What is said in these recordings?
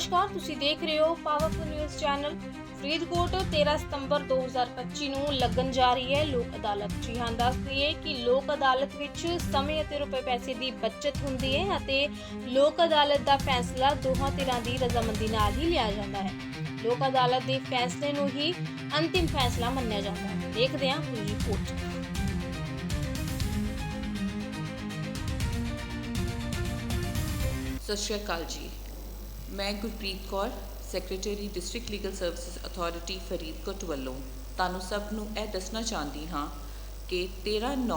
ਨਮਸਕਾਰ, ਤੁਸੀਂ ਦੇਖ ਰਹੇ ਹੋ ਪਾਵਰਫੁਲ ਨਿਊਜ਼ ਚੈਨਲ ਫਰੀਦਕੋਟ। 13 ਸਤੰਬਰ 2025 ਨੂੰ ਲੱਗਣ ਜਾ ਰਹੀ ਹੈ ਲੋਕ ਅਦਾਲਤ। ਜੀ ਹਾਂ, ਦੱਸ ਦਈਏ ਕਿ ਲੋਕ ਅਦਾਲਤ ਵਿੱਚ ਸਮੇਂ ਅਤੇ ਰੁਪਏ ਪੈਸੇ ਦੀ ਬਚਤ ਹੁੰਦੀ ਹੈ ਅਤੇ ਲੋਕ ਅਦਾਲਤ ਦਾ ਫੈਸਲਾ ਦੋਹਾਂ ਧਿਰਾਂ ਦੀ ਰਜ਼ਾਮੰਦੀ ਨਾਲ ਹੀ ਲਿਆ ਜਾਂਦਾ ਹੈ। ਲੋਕ ਅਦਾਲਤ ਦੇ ਫੈਸਲੇ ਨੂੰ ਹੀ ਅੰਤਿਮ ਫੈਸਲਾ ਮੰਨਿਆ ਜਾਂਦਾ ਹੈ। ਦੇਖਦੇ ਹਾਂ ਪੂਰੀ ਰਿਪੋਰਟ। ਸਤਿ ਸ਼੍ਰੀ ਅਕਾਲ ਜੀ। ਮੈਂ Gurpreet Kaur secretary district legal services authority Faridkot ਵੱਲੋਂ ਤੁਹਾਨੂੰ ਸਭ ਨੂੰ ਇਹ ਦੱਸਣਾ ਚਾਹੁੰਦੀ ਹਾਂ ਕਿ 13/9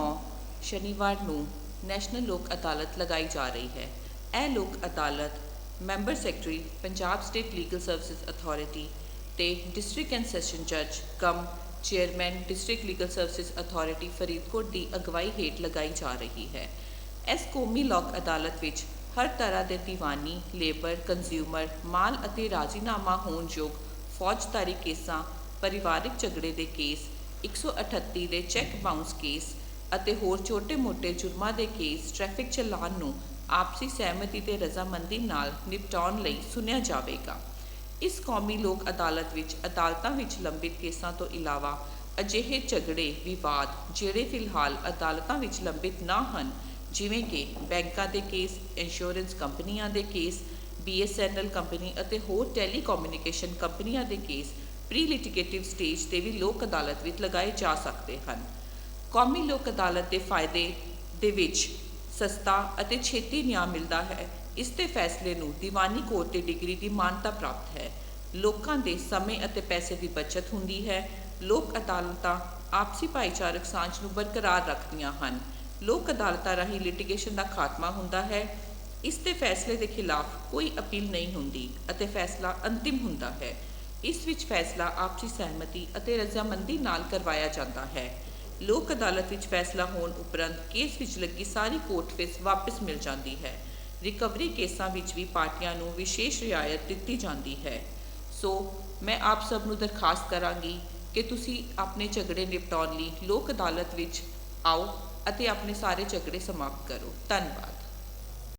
ਸ਼ਨੀਵਾਰ ਨੂੰ ਨੈਸ਼ਨਲ ਲੋਕ ਅਦਾਲਤ ਲਗਾਈ ਜਾ ਰਹੀ ਹੈ। ਇਹ Lok Adalat member secretary Punjab state legal services authority ਤੇ ਡਿਸਟ੍ਰਿਕਟ ਐਂਡ ਸੈਸ਼ਨ ਜੱਜ cum chairman district legal services authority Faridkot ਦੀ ਅਗਵਾਈ ਹੇਠ ਲਗਾਈ ਜਾ ਰਹੀ ਹੈ। ਇਸ ਕੌਮੀ ਲੋਕ ਅਦਾਲਤ ਵਿੱਚ ਹਰ ਤਰ੍ਹਾਂ ਦੇ ਦੀਵਾਨੀ, ਲੇਬਰ ਕੰਜ਼ਿਊਮਰ ਮਾਲ ਅਤੇ ਰਾਜ਼ੀਨਾਮਾ ਹੋਣਯੋਗ ਫੌਜਦਾਰੀ ਕੇਸਾਂ, ਪਰਿਵਾਰਿਕ ਝਗੜੇ ਦੇ ਕੇਸ 138 ਦੇ ਚੈੱਕ ਬਾਉਂਸ ਕੇਸ ਅਤੇ ਹੋਰ ਛੋਟੇ-ਮੋਟੇ ਜੁਰਮਾਂ ਦੇ ਕੇਸ ਟ੍ਰੈਫਿਕ ਚਲਾਨ ਨੂੰ ਆਪਸੀ ਸਹਿਮਤੀ ਤੇ ਰਜ਼ਾਮੰਦੀ ਨਾਲ ਨਿਪਟਾਉਣ ਲਈ ਸੁਣਿਆ ਜਾਵੇਗਾ। ਇਸ ਕੌਮੀ ਲੋਕ ਅਦਾਲਤ ਵਿੱਚ ਅਦਾਲਤਾਂ ਵਿੱਚ ਲੰਬਿਤ ਕੇਸਾਂ ਤੋਂ ਇਲਾਵਾ ਅਜਿਹੇ ਝਗੜੇ, ਵਿਵਾਦ ਜਿਹੜੇ ਫਿਲਹਾਲ ਅਦਾਲਤਾਂ ਵਿੱਚ ਲੰਬਿਤ ਨਾ ਹਨ ਜਿਵੇਂ ਕਿ ਬੈਂਕਾਂ ਦੇ ਕੇਸ ਇੰਸ਼ੋਰੈਂਸ ਕੰਪਨੀਆਂ ਦੇ ਕੇਸ BSNL ਕੰਪਨੀ ਅਤੇ ਹੋਰ ਟੈਲੀਕਮਿਊਨੀਕੇਸ਼ਨ ਕੰਪਨੀਆਂ ਦੇ ਕੇਸ ਪ੍ਰੀ ਲਿਟੀਗੇਟਿਵ ਸਟੇਜ ਤੇ ਵੀ ਲੋਕ ਅਦਾਲਤ ਵਿੱਚ ਲਗਾਏ ਜਾ ਸਕਦੇ ਹਨ। ਕੌਮੀ ਲੋਕ ਅਦਾਲਤ ਦੇ ਫਾਇਦੇ ਦੇ ਵਿੱਚ ਸਸਤਾ ਅਤੇ ਛੇਤੀ ਨਿਆਂ ਮਿਲਦਾ ਹੈ। ਇਸ ਦੇ ਫੈਸਲੇ ਨੂੰ ਦੀਵਾਨੀ ਕੋਰਟ ਦੀ ਡਿਗਰੀ ਦੀ ਮਾਨਤਾ ਪ੍ਰਾਪਤ ਹੈ। ਲੋਕਾਂ ਦੇ ਸਮੇਂ ਅਤੇ ਪੈਸੇ ਦੀ ਬਚਤ ਹੁੰਦੀ ਹੈ। ਲੋਕ ਅਦਾਲਤਾਂ ਆਪਸੀ ਭਾਈਚਾਰਕ ਸਾਂਝ ਨੂੰ ਬਰਕਰਾਰ ਰੱਖਦੀਆਂ ਹਨ। ਲੋਕ ਅਦਾਲਤਾਂ ਰਾਹੀਂ ਲਿਟੀਗੇਸ਼ਨ ਦਾ ਖਾਤਮਾ ਹੁੰਦਾ ਹੈ। ਇਸ ਦੇ ਫੈਸਲੇ ਦੇ ਖਿਲਾਫ ਕੋਈ ਅਪੀਲ ਨਹੀਂ ਹੁੰਦੀ ਅਤੇ ਫੈਸਲਾ ਅੰਤਿਮ ਹੁੰਦਾ ਹੈ। ਇਸ ਵਿੱਚ ਫੈਸਲਾ ਆਪਸੀ ਸਹਿਮਤੀ ਅਤੇ ਰਜ਼ਾਮੰਦੀ ਨਾਲ ਕਰਵਾਇਆ ਜਾਂਦਾ ਹੈ। ਲੋਕ ਅਦਾਲਤ ਵਿੱਚ ਫੈਸਲਾ ਹੋਣ ਉਪਰੰਤ ਕੇਸ ਵਿੱਚ ਲੱਗੀ ਸਾਰੀ ਕੋਰਟ ਫੀਸ ਵਾਪਸ ਮਿਲ ਜਾਂਦੀ ਹੈ। ਰਿਕਵਰੀ ਕੇਸਾਂ ਵਿੱਚ ਵੀ ਪਾਰਟੀਆਂ ਨੂੰ ਵਿਸ਼ੇਸ਼ ਰਿਆਇਤ ਦਿੱਤੀ ਜਾਂਦੀ ਹੈ। ਸੋ, ਮੈਂ ਆਪ ਸਭ ਨੂੰ ਦਰਖਾਸਤ ਕਰਾਂਗੀ ਕਿ ਤੁਸੀਂ ਆਪਣੇ ਝਗੜੇ ਨਿਪਟਾਉਣ ਲਈ ਲੋਕ ਅਦਾਲਤ ਵਿੱਚ ਆਓ ਅਤੇ ਆਪਣੇ ਸਾਰੇ ਝਗੜੇ ਸਮਾਪਤ ਕਰੋ। ਧੰਨਵਾਦ।